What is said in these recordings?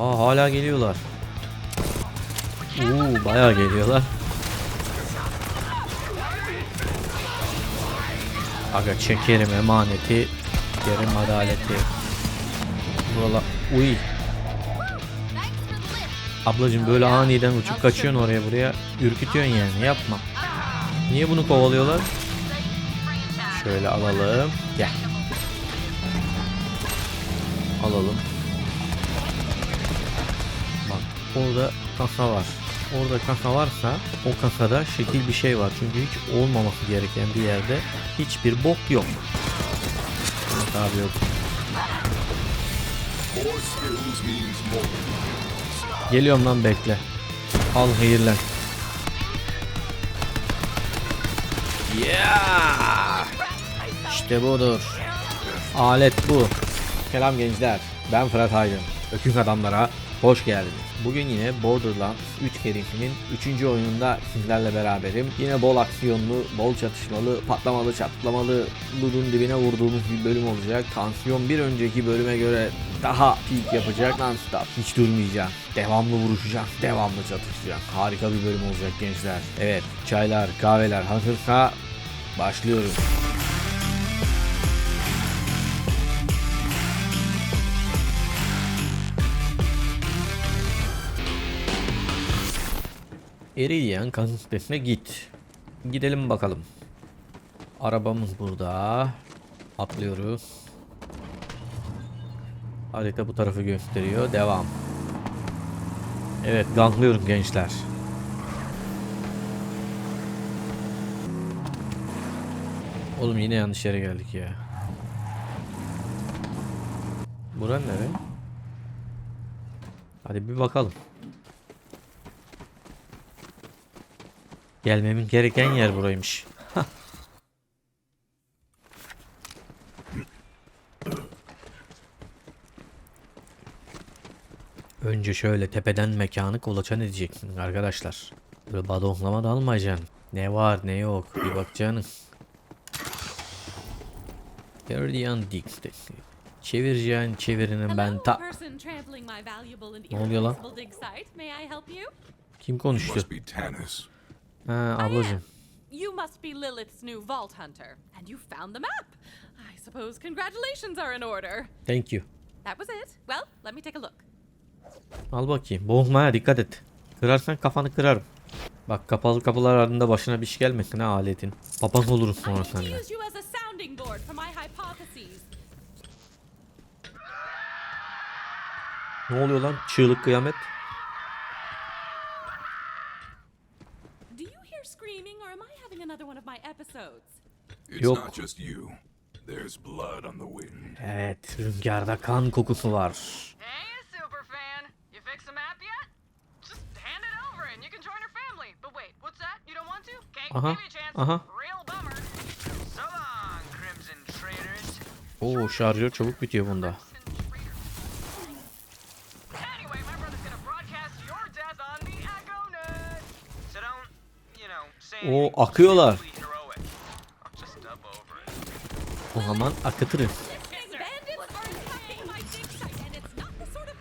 Aa hala geliyorlar. Oo bayağı geliyorlar. Aga çekerim emaneti. Yerim adaleti. Buralar uy. Ablacım böyle aniden uçup kaçıyorsun oraya buraya. Ürkütüyorsun yani yapma. Niye bunu kovalıyorlar? Şöyle alalım. Gel. Orada kasa var. Orada kasa varsa o kasada şekil bir şey var. Çünkü hiç olmaması gereken bir yerde hiçbir bok yok. Evet abi yok. Geliyorum lan bekle. Al hayırlan. Yeah! İşte budur. Alet bu. Selam gençler. Ben Fırat Aydın. Öküz adamlara hoş geldiniz. Bugün yine Borderlands 3 serisimin 3. oyununda sizlerle beraberim. Yine bol aksiyonlu, bol çatışmalı, patlamalı, çatlamalı, ludun dibine vurduğumuz bir bölüm olacak. Tansiyon bir önceki bölüme göre daha peak yapacak. Non-stop. Hiç durmayacağım. Devamlı vuruşacağım. Devamlı çatışacağım. Harika bir bölüm olacak gençler. Evet, çaylar, kahveler hazırsa başlıyoruz. Eridian kazı sitesine git. Gidelim bakalım. Arabamız burada. Atlıyoruz. Harita bu tarafı gösteriyor. Devam. Evet ganglıyorum gençler. Oğlum yine yanlış yere geldik ya. Buran nere? Hadi bir bakalım. Gelmemin gereken yer buraymış. Önce şöyle tepeden mekanı kolaçan edeceksin arkadaşlar. Böyle badonlama da almayacaksın. Ne var ne yok bir bakacaksın. Guardian Dix de- Çevireceğin çevirinin ben ta... Ne oluyor lan? Kim konuştu? Ablacım. You must be Lilith's new Vault Hunter, and you found the map. I suppose congratulations are in order. Thank you. That was it. Well, let me take a look. Al bakayım. Boğulmaya dikkat et. Kırarsan kafanı kırarım. Bak kapalı kapılar ardında başına bir şey gelmesin ha aletin. Papaz oluruz I sonra seninle. Ne oluyor lan? Çığlık kıyamet. Another one of my episodes? It's Yok. not just you. There's blood on the wind. Evet, rüzgarda kan kokusu var. Hey, superfan. You fix the map yet? Just hand it over and you can join her family. But wait, what's that? You don't want to? Okay, Aha, give you a chance. aha. Real bummer. So long, Crimson Traitors. Oo şarjör çabuk bitiyor bunda. Anyway, my brother's gonna broadcast your death on the Echo Net. So don't, you know, say Oo anything akıyorlar. particularly heroic. I'll just dub over it. O zaman akıtırız. Bandits are attacking my dig site, and it's not the sort of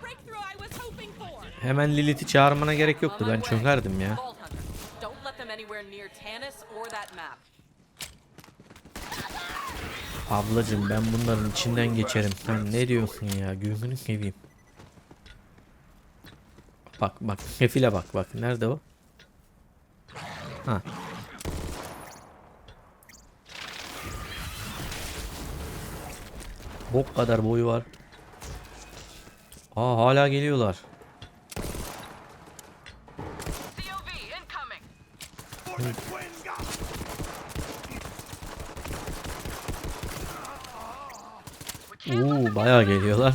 breakthrough I was hoping for. Hemen Lilith'i çağırmana gerek yoktu. Ben çökerdim ya. Ablacım ben bunların içinden geçerim. Sen ne diyorsun ya? Gözünü seveyim. Bak bak. Kefile bak bak. Nerede o? Ha. Bok kadar boyu var. Aa hala geliyorlar. İncoming. Oo bayağı geliyorlar.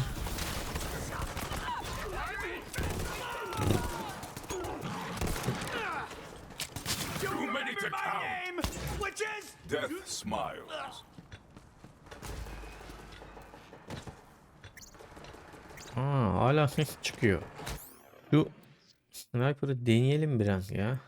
Çıkıyor. Şu sniper'ı deneyelim biraz ya.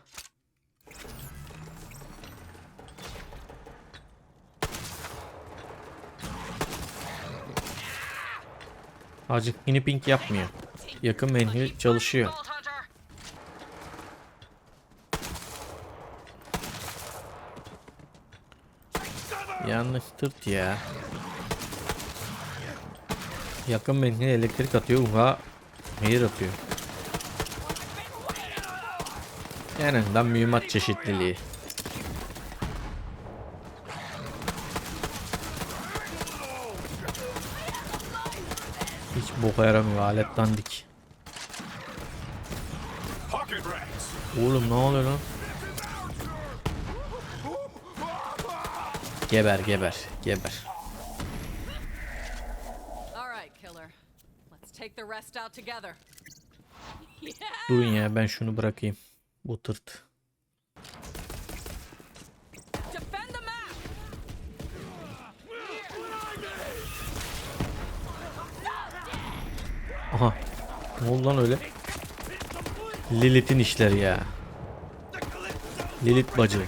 Acık ping yapmıyor. Take yakın menzil çalışıyor. Yanlış tırt ya. Yakın menzil elektrik atıyor. Uha hayır atıyor. En azından mühimmat çeşitliliği. Hiç boka yaramıyor alet dandik. Oğlum ne oluyor lan? Geber geber geber. All right, killer. Let's take the rest out together. Yeah. Durun ya ben şunu bırakayım. Bu tırt. Aha. Ne oldu lan öyle? Lilith'in işleri ya. Lilith bacı.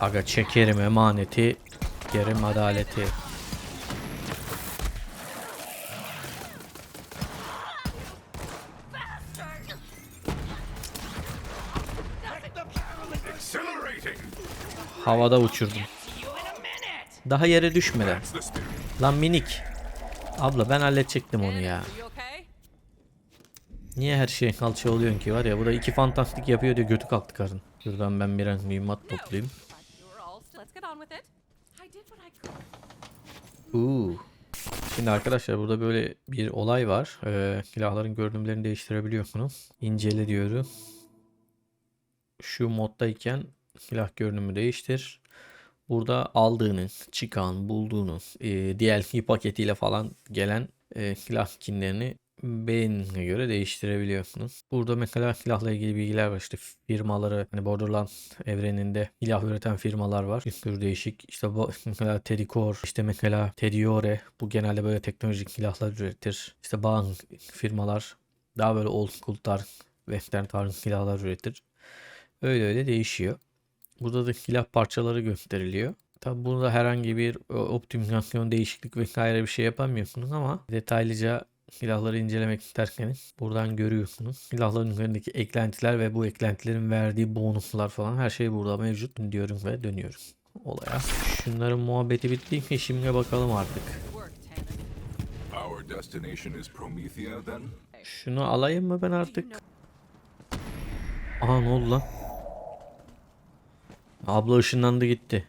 Aga çekerim emaneti. Gerim adaleti. Havada uçurdum. Daha yere düşmeden. Lan minik. Abla ben halledecektim onu ya. Niye her şey kalça oluyorsun ki var ya bu da iki fantastik yapıyor diye götü kalktı karın. Şuradan ben biraz mühimmat toplayayım. Uuu. Şimdi arkadaşlar burada böyle bir olay var. Ee, silahların görünümlerini değiştirebiliyorsunuz. İncele diyorum. Şu moddayken silah görünümü değiştir. Burada aldığınız, çıkan, bulduğunuz e, DLC paketiyle falan gelen e, silah skinlerini beğenine göre değiştirebiliyorsunuz. Burada mesela silahla ilgili bilgiler var. İşte firmaları hani Borderlands evreninde silah üreten firmalar var. Bir sürü değişik. İşte bu mesela Teddy Core, işte mesela Tediore bu genelde böyle teknolojik silahlar üretir. İşte bazı firmalar daha böyle old school tarz, western tarzı silahlar üretir. Öyle öyle değişiyor. Burada da silah parçaları gösteriliyor. Tabi burada herhangi bir e, optimizasyon, değişiklik vesaire bir şey yapamıyorsunuz ama detaylıca silahları incelemek isterseniz buradan görüyorsunuz. Silahların üzerindeki eklentiler ve bu eklentilerin verdiği bonuslar falan her şey burada mevcut diyorum ve dönüyorum olaya. Şunların muhabbeti bitti. Şimdi bakalım artık. Şunu alayım mı ben artık? Aha ne oldu lan? Abla ışınlandı gitti.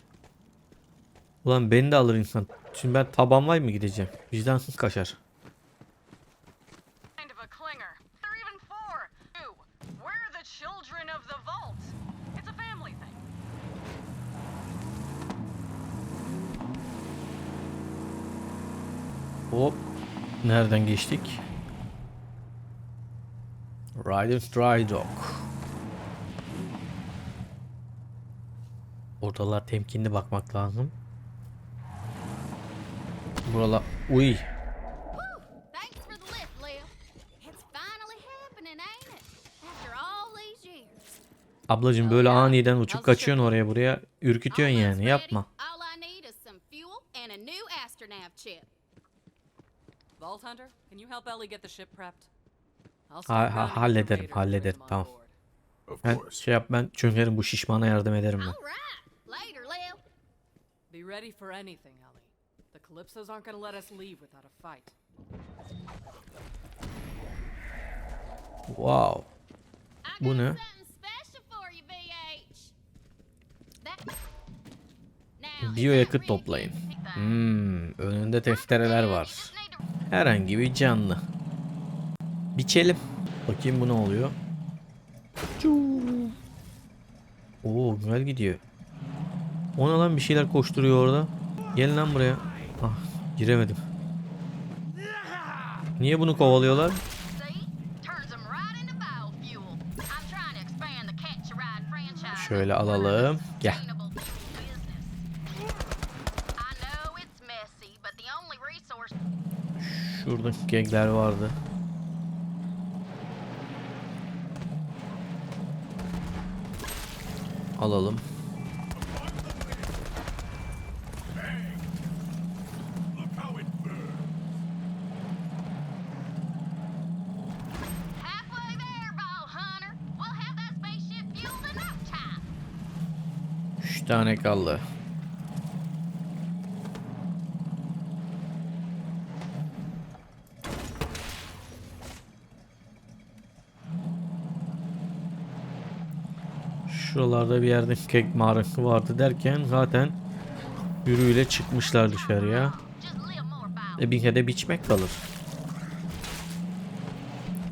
Ulan beni de alır insan. Şimdi ben tabanvay mı gideceğim? Vicdansız kaşar. Kind of a clinger. They're even Ortalar temkinli bakmak lazım. Buralar... Uy. Ablacım böyle aniden uçup kaçıyorsun oraya buraya. Ürkütüyorsun yani yapma. Ha- ha- hallederim, hallederim, tamam. Ben şey yap ben çökerim bu şişmana yardım ederim ben. All right. Later, Liv. Be ready for anything, Ellie. The Calypsos aren't gonna let us leave without a fight. Wow. Bu ne? something special for you, VH. That... Now, Biyo is that yakıt really toplayın. Hmm, önünde testereler var. Herhangi bir canlı. Biçelim. Bakayım bu ne oluyor. Oo güzel gidiyor. O ne lan bir şeyler koşturuyor orada. Gelin lan buraya. Ah giremedim. Niye bunu kovalıyorlar? Şöyle alalım. Gel. Şurada kekler vardı. Alalım. Tane kaldı. Şuralarda bir yerde kek mağarası vardı derken zaten yürüyle çıkmışlar dışarıya. E bir kere biçmek kalır.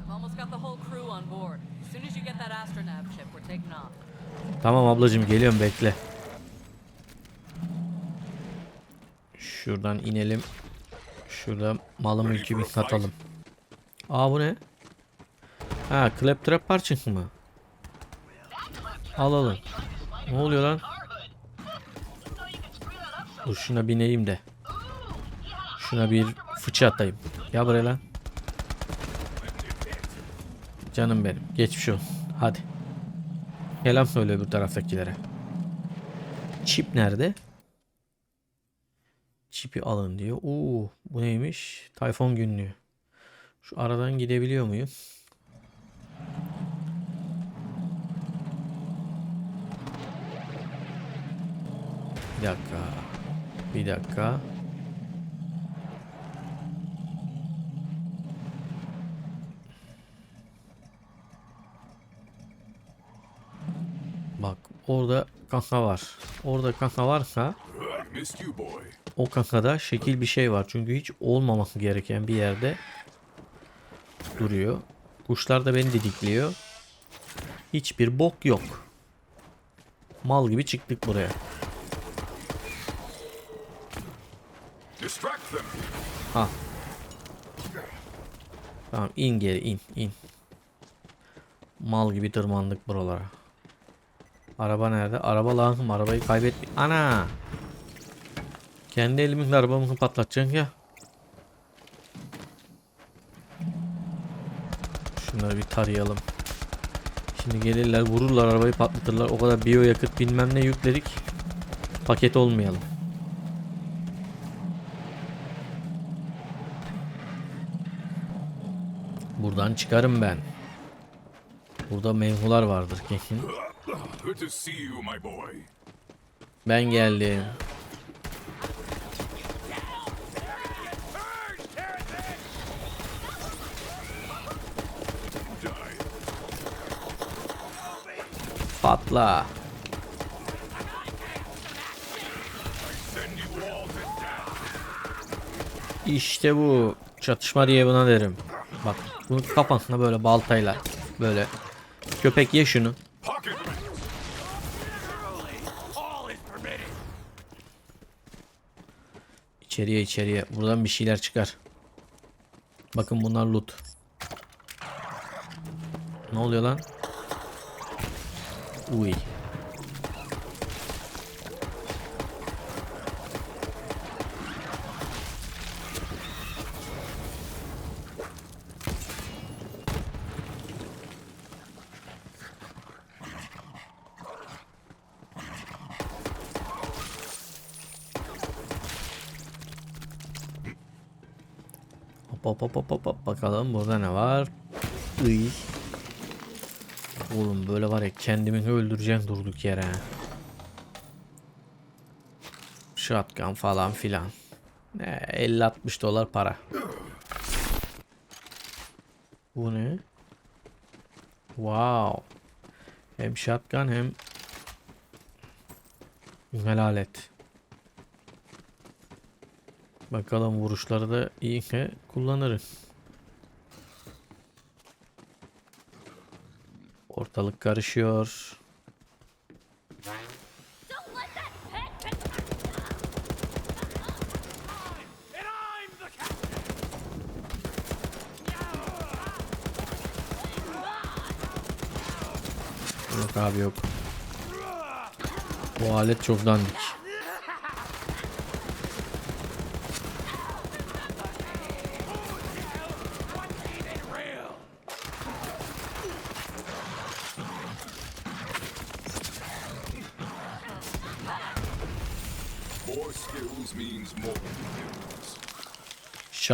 I've almost got the Şuradan inelim. Şurada malı mülkü bir satalım. Aa bu ne? Ha claptrap parçası mı? Alalım. Ne oluyor lan? Dur şuna bineyim de. Şuna bir fıçı atayım. Ya buraya lan. Canım benim. Geçmiş olsun. Hadi. Selam söyle öbür taraftakilere. Çip nerede? Çipi alın diyor. Oo, bu neymiş? Tayfun günlüğü. Şu aradan gidebiliyor muyum? Bir dakika. Bir dakika. Bak orada kanka var. Orada kanka varsa O kankada şekil bir şey var. Çünkü hiç olmaması gereken bir yerde duruyor. Kuşlar da beni didikliyor. Hiçbir bok yok. Mal gibi çıktık buraya. Ha. Tamam in geri in in. Mal gibi tırmandık buralara. Araba nerede? Araba lazım. Arabayı kaybetme. Ana. Kendi elimizle arabamızı patlatacaksın ya. Şunları bir tarayalım. Şimdi gelirler vururlar arabayı patlatırlar. O kadar biyo yakıt bilmem ne yükledik. Paket olmayalım. Buradan çıkarım ben. Burada mevhular vardır kesin. Ben geldim. Patla. İşte bu. Çatışma diye buna derim. Bak bunu kafasına böyle baltayla böyle. Köpek ye şunu. İçeriye içeriye. Buradan bir şeyler çıkar. Bakın bunlar loot. Ne oluyor lan? Uy. Hop hop hop hop hop hop. Bakalım burada ne var? Iy. Oğlum böyle var ya kendimi öldüreceğim durduk yere. Shotgun falan filan. Ne 50-60 dolar para. Bu ne? Wow. Hem shotgun hem güzel alet. Bakalım vuruşları da iyi ki kullanırız. Ortalık karışıyor. Yok abi yok. Bu alet çok dandik.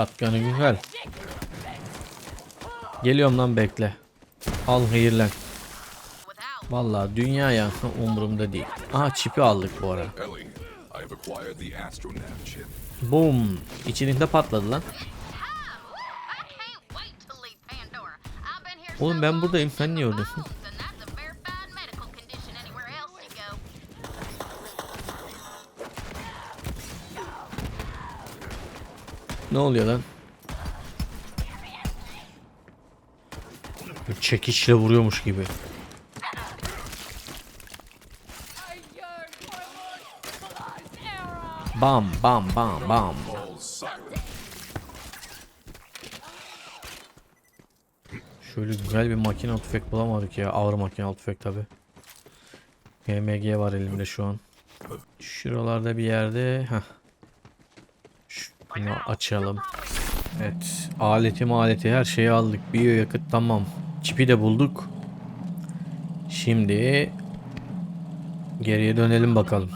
Shotgun'ı güzel. Geliyorum lan bekle. Al hayırlan. Vallahi dünya yansın umurumda değil. Aha çipi aldık bu ara. Ellie, I have acquired the astronav chip. Boom. İçinde patladı lan. Oğlum ben buradayım, sen niye oradasın? Ne oluyor lan? Çekişle vuruyormuş gibi. Bam bam bam bam. Şöyle güzel bir makine tüfek bulamadık ya. Ağır makine tüfek tabi. MG var elimde şu an. Şuralarda bir yerde. Heh. Şunu açalım. Evet. Aleti maleti her şeyi aldık. Biyo yakıt tamam. Çipi de bulduk. Şimdi geriye dönelim bakalım.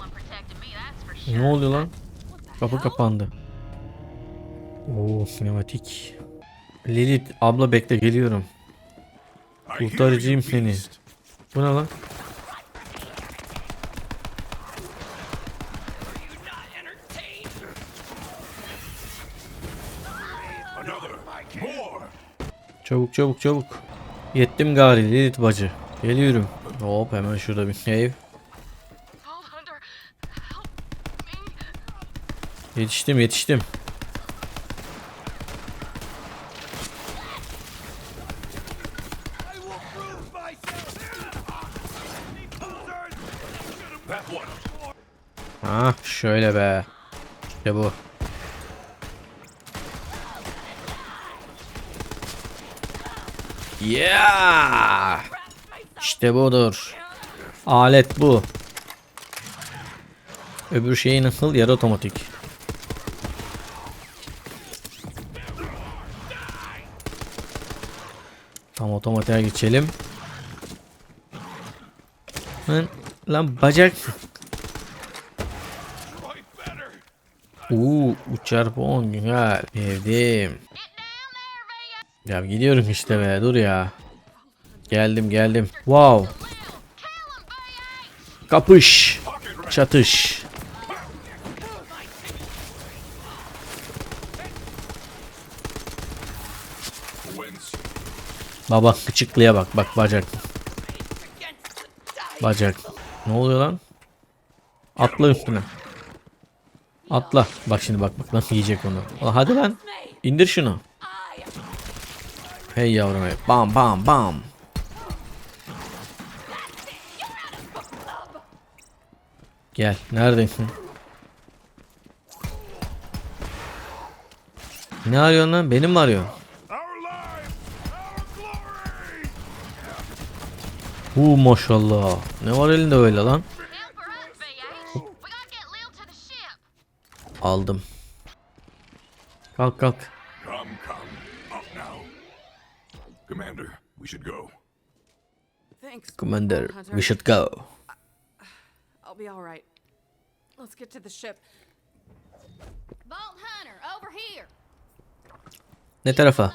One protecting me, that's for sure. Ne oluyor lan? Kapı kapandı. Oo sinematik. Lilith abla bekle geliyorum. You, seni. Bu ne lan? Another. More. Çabuk çabuk çabuk. Yettim gari Lilith bacı. Geliyorum. Hop hemen şurada bir ev. Yetiştim yetiştim. Ha şöyle be. İşte bu. Yeah! İşte budur. Alet bu. Öbür şeyi nasıl? Yarı otomatik. Tam otomatiğe geçelim. Lan, lan bacak. Uuu uçar bon güzel. Sevdim. Ya gidiyorum işte be dur ya. Geldim geldim. Wow. Kapış. Çatış. Baba küçüklüğe bak bak bacak. Bacak. Ne oluyor lan? Atla üstüne. Atla. Bak şimdi bak bak nasıl yiyecek onu. Hadi lan. İndir şunu. Hey yavrum hey. Bam bam bam. Gel. Neredesin? Ne arıyorsun lan? Benim mi arıyorsun? Hu maşallah. Ne var elinde öyle lan? Aldım. Kalk kalk. Commander, we should go. Thanks. Commander, Hunter. we should go. I'll be all right. Let's get to the ship. Vault Hunter, over here. Ne tarafa?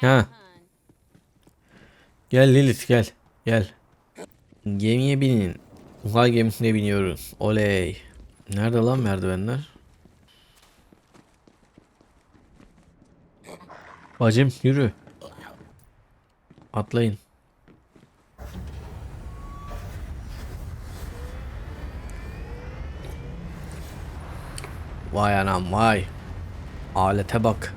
Ha. Gel Lilith gel. Gel. Gemiye binin. Uzay gemisine biniyoruz. Oley. Nerede lan merdivenler? Bacım yürü. Atlayın. Vay anam vay. Alete bak.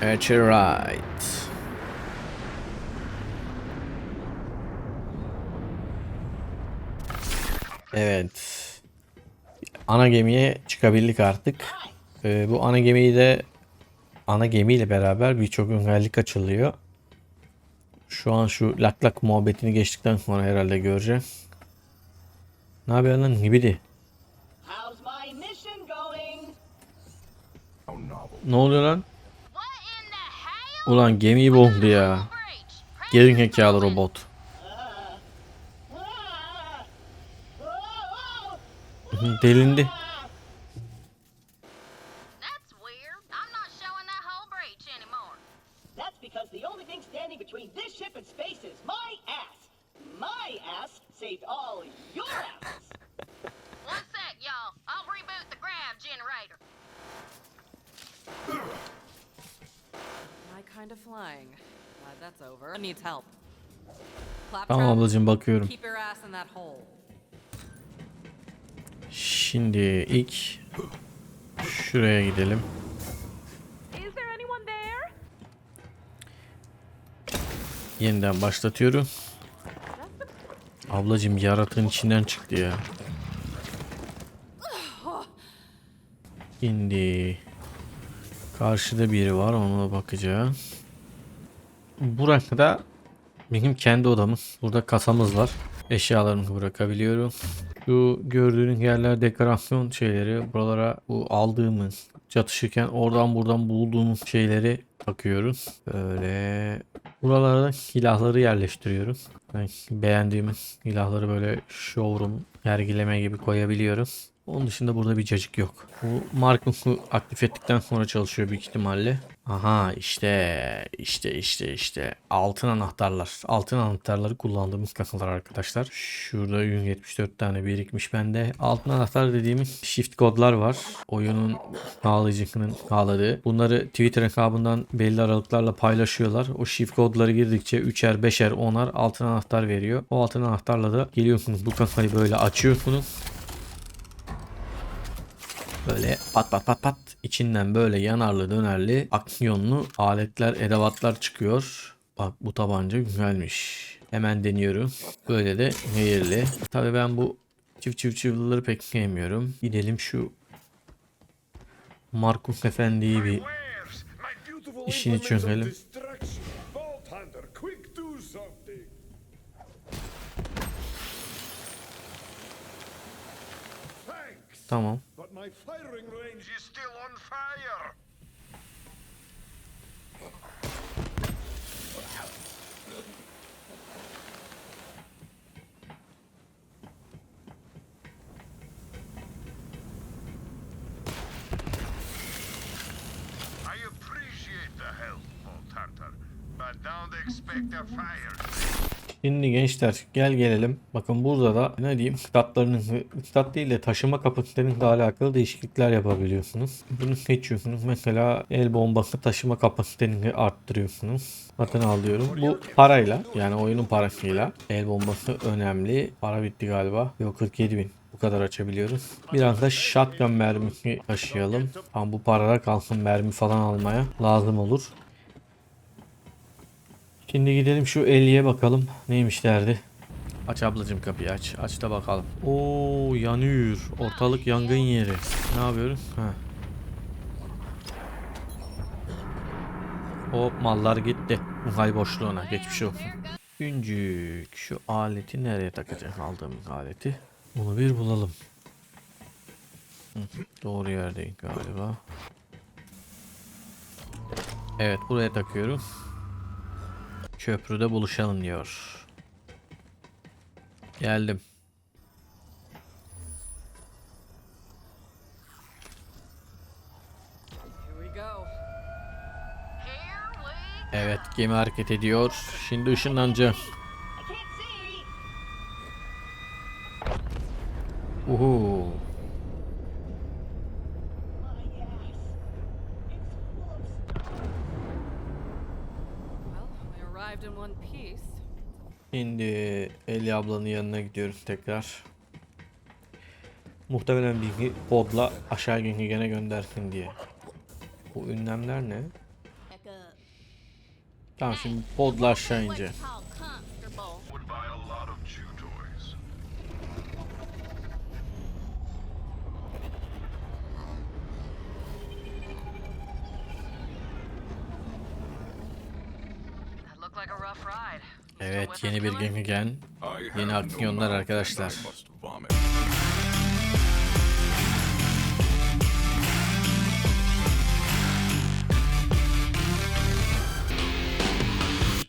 That's right. Evet. Ana gemiye çıkabildik artık. Ee, bu ana gemiyi de ana gemiyle beraber birçok özellik açılıyor. Şu an şu lak lak muhabbetini geçtikten sonra herhalde göreceğim. Ne yapıyorsun lan novel. Ne oluyor lan? Ulan gemiyi boğdu ya. Geri zekalı robot. Ah! Oh! Delindi. That's weird. I'm not showing that whole breach anymore. That's because the only thing standing between this ship and space is my ass. My ass saved all your asses. One sec, y'all. I'll reboot the grav generator. My kind of flying. Glad that's over. Needs help. Tamam ablacığım bakıyorum. keep your ass in that hole. Şimdi ilk şuraya gidelim. Yeniden başlatıyorum. Ablacığım yaratığın içinden çıktı ya. Şimdi karşıda biri var ona bakacağım. Burası da benim kendi odamız. Burada kasamız var. Eşyalarımı bırakabiliyorum. Şu gördüğünüz yerler dekorasyon şeyleri. Buralara bu aldığımız çatışırken oradan buradan bulduğumuz şeyleri takıyoruz. Böyle buralara silahları yerleştiriyorum. Ben beğendiğimiz silahları böyle showroom sergileme gibi koyabiliyorum. Onun dışında burada bir cacık yok. Bu Mark'ı aktif ettikten sonra çalışıyor büyük ihtimalle. Aha işte işte işte işte altın anahtarlar. Altın anahtarları kullandığımız kasalar arkadaşlar. Şurada 174 tane birikmiş bende. Altın anahtar dediğimiz shift kodlar var. Oyunun sağlayıcısının sağladığı. Bunları Twitter hesabından belli aralıklarla paylaşıyorlar. O shift kodları girdikçe 3'er 5'er 10'ar altın anahtar veriyor. O altın anahtarla da geliyorsunuz bu kasayı böyle açıyorsunuz. Böyle pat pat pat pat içinden böyle yanarlı dönerli aksiyonlu aletler edevatlar çıkıyor. Bak bu tabanca güzelmiş. Hemen deniyorum. Böyle de hayırlı. Tabi ben bu çift çift çivilileri pek sevmiyorum. Gidelim şu Markus Efendi'yi bir İşini çözelim. tamam. My firing range is still on fire. I appreciate the help, Vault Hunter, but don't expect a fire. Şimdi gençler gel gelelim. Bakın burada da ne diyeyim statlarının stat değil de taşıma kapasitelerinizle alakalı değişiklikler yapabiliyorsunuz. Bunu seçiyorsunuz. Mesela el bombası taşıma kapasitenizi arttırıyorsunuz. Satın alıyorum. Bu parayla yani oyunun parasıyla el bombası önemli. Para bitti galiba. Yok 47 bin. Bu kadar açabiliyoruz. Biraz da shotgun mermisi taşıyalım. Ama bu parada kalsın mermi falan almaya lazım olur. Şimdi gidelim şu 50'ye bakalım. Neymiş derdi. Aç ablacım kapıyı aç. Aç da bakalım. Oo yanıyor. Ortalık yangın yeri. Ne yapıyoruz? Ha. Hop mallar gitti. Uzay boşluğuna geçmiş olsun. Güncük. Şu aleti nereye takacağız aldığımız aleti? Onu bir bulalım. Hı, doğru yerdeyim galiba. Evet buraya takıyoruz. Köprüde buluşalım diyor. Geldim. Evet gemi hareket ediyor. Şimdi ışınlanacağım. Uhu. My ass. It's full of Well, we arrived in one piece. Şimdi Eli ablanın yanına gidiyoruz tekrar. Muhtemelen bilgi podla aşağı günü gene göndersin diye. Bu ünlemler ne? Tamam şimdi podla aşağı ince. Evet yeni bir? Genkigen. Yeni aksiyonlar arkadaşlar.